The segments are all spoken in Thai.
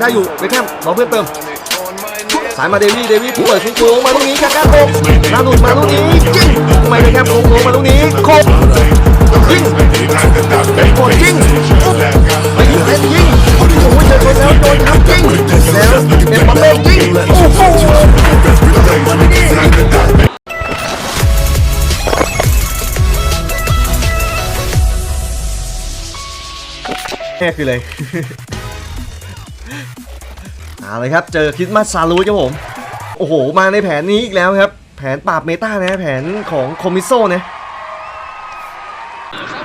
ได้อยู่เบคแฮมรอเพื่อนเติม สายมาเดวี่เดวี่เปิดโค้งมาลูกนี้กาก้าโคกหน้าหลุดมาลูกนี้จิ้งทำไมเบคแฮมโค้งมาลูกนี้โคกยิงกดยิงไปยิงเล่นยิงโอ้โหเจอคนแล้วโดนทับยิงแล้วเอ็มบัปเป้ยิงโอ้โหแค่คืออะไร เอาเลยครับ เจอคริสต์มาสซาลูครับผม โอ้โห มาในแผนนี้อีกแล้วครับ แผนปราบเมตานะแผนของโคมิโซนะ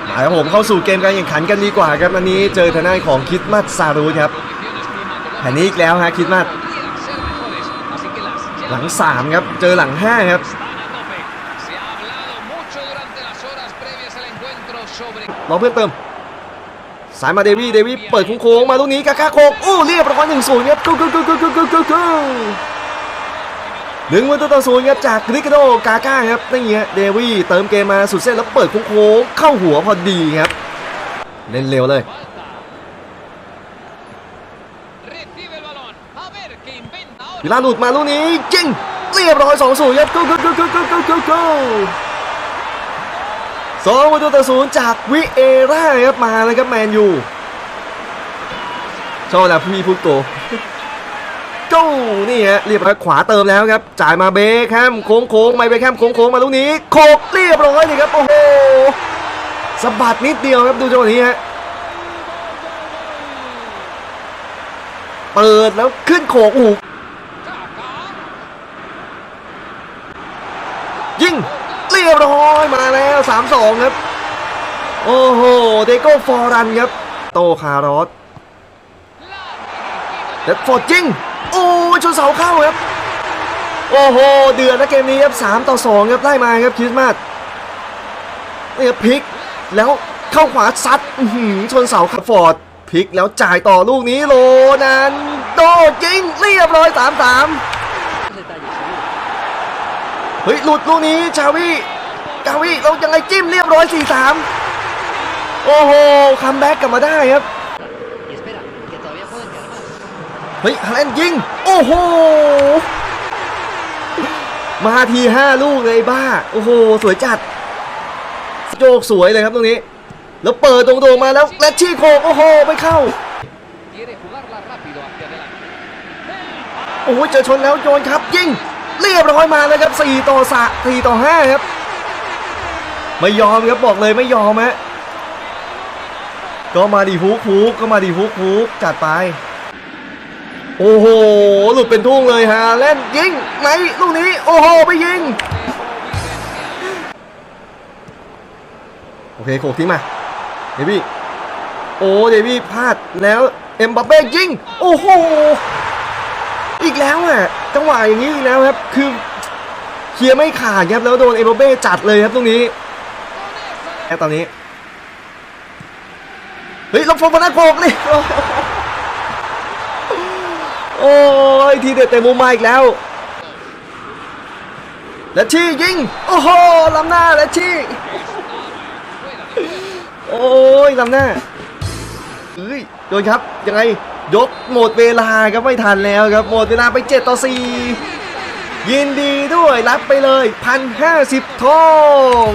มาครับผมเข้าสู่เกมการแข่งขันกันดีกว่าครับ อันนี้เจอทางด้านของคริสต์มาสซาลูครับ แผนนี้อีกแล้วฮะคริสต์มาสหลัง 3 ครับ เจอหลัง 5 ครับ Se ha hablado mucho durante las horas previas al encuentro sobre รอเพื่อนเติม สายมาเดวี่เดวี่เปิดโค้งๆมาลูกนี้กาก้าโคกอู้เรียบร้อยหนึ่งศูนย์ครับกูกูกูกูกูกูกูกูหนึ่งประตูต่อศูนย์ครับจากริกาโดกาก้าครับนี่ฮะเดวี่เติมเกมมาสุดเส้นแล้วเปิดโค้งๆเข้าหัวพอดีครับ เล่นเร็วเลย recibe el balón. A ver qué inventa พิ ahora. ลาหลุดมาลูกนี้จริงเรียบร้อยสองศูนย์ครับกูกูกูกูกูกูกูกู สองประตูต่อศูนย์จากวิเอร่าครับมาเลยครับแมนยูชอบนะพี่พูดโกกูนี่ฮะเรียบร้อยขวาเติมแล้วครับ จ่ายมาเบคแฮมโค้งโค้งไม่เบคแฮมโค้งโค้งมาลูกนี้โคกเรียบร้อยเลยครับโอ้โหสะบัดนิดเดียวครับดูจังหวะนี้ฮะเปิดแล้วขึ้นโขกอูกยิง เรียบร้อยมาแล้ว 3-2 ครับ โอ้โห เดโก้ฟอรันครับ โตคารอสเด็ดฟอร์ดจริง โอ้ชนเสาเข้าครับ โอ้โห เดือดนะเกมนี้ครับ 3 ต่อ 2 ครับไล่มาครับคริสต์มาสนี่ครับพลิกแล้วเข้าขวาซัดชนเสาครับฟอร์ดพลิกแล้วจ่ายต่อลูกนี้โลนันโดจริง เรียบร้อย 3 3 เฮ้ยหลุดลูกนี้ชาวีชาวีเรายังไงจิ้มเรียบร้อย4 3โอ้โหคัมแบ็กกลับมาได้ครับเฮ้ยฮาแลนยิง โอ้โห มาทีห้าลูกเลยบ้า โอ้โห สวยจัด โจกสวยเลยครับตรงนี้ แล้วเปิดตรงๆมาแล้วและชี่โคโอ้โห ไม่เข้า โอ้โหเจอชนแล้วโยนครับยิง เรียบร้อยมาเลยครับ4ต่อสะ4ต่อ5ครับ ไม่ยอมครับบอกเลยไม่ยอมฮะก็มาดีฮุกฮุกก็มาดีฮุกฮุกจัดไป โอ้โหหลุดเป็นทุ่งเลยฮะเล่นยิงไหนลูกนี้ โอ้โหไปยิง โอเคโขกทิ้งมาเดวี่โอ้เดวี่พลาดแล้วเอ็มบัปเป้ยิง โอ้โหอีกแล้วอะ จังหวะอย่างนี้อีกแล้วครับ คือเคลียร์ไม่ขาดครับแล้วโดนเอ็มบัปเป้จัดเลยครับตรงนี้แค่ตอนนี้ เฮ้ยลบฟอร์มานาโกกนี่โอ้โอ้ยทีเด็ดแต่มุมมาอีกแล้ว และชี่ยิง โอ้โหลำหน้าและชี่โอ้ยลำหน้าเอ้ยโดนครับยังไง ยกหมดเวลาครับไม่ทันแล้วครับหมดเวลาไป 7 ต่อ 4 ยินดีด้วยรับไปเลย 1,050ทอง